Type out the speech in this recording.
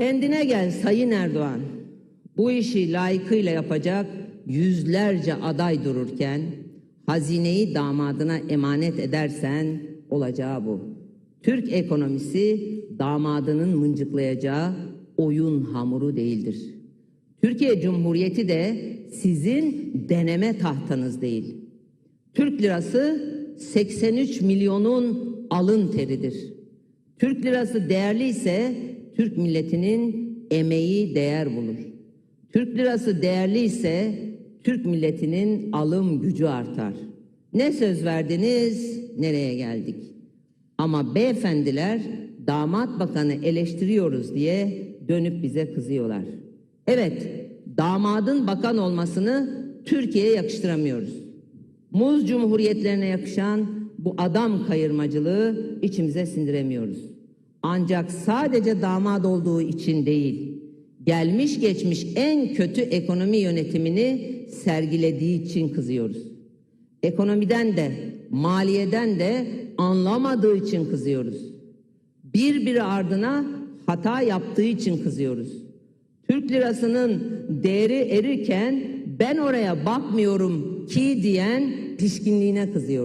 Kendine gel Sayın Erdoğan. Bu işi layıkıyla yapacak yüzlerce aday dururken hazineyi damadına emanet edersen olacağı bu. Türk ekonomisi damadının mıncıklayacağı oyun hamuru değildir. Türkiye Cumhuriyeti de sizin deneme tahtanız değil. Türk lirası 83 milyonun alın teridir. Türk lirası değerli ise Türk milletinin emeği değer bulur. Türk lirası değerli ise Türk milletinin alım gücü artar. Ne söz verdiniz, nereye geldik? Ama beyefendiler damat bakanı eleştiriyoruz diye dönüp bize kızıyorlar. Evet, damadın bakan olmasını Türkiye'ye yakıştıramıyoruz. Muz cumhuriyetlerine yakışan bu adam kayırmacılığı içimize sindiremiyoruz. Ancak sadece damat olduğu için değil, gelmiş geçmiş en kötü ekonomi yönetimini sergilediği için kızıyoruz. Ekonomiden de, maliyeden de anlamadığı için kızıyoruz. Birbiri ardına hata yaptığı için kızıyoruz. Türk lirasının değeri erirken ben oraya bakmıyorum ki diyen pişkinliğine kızıyoruz.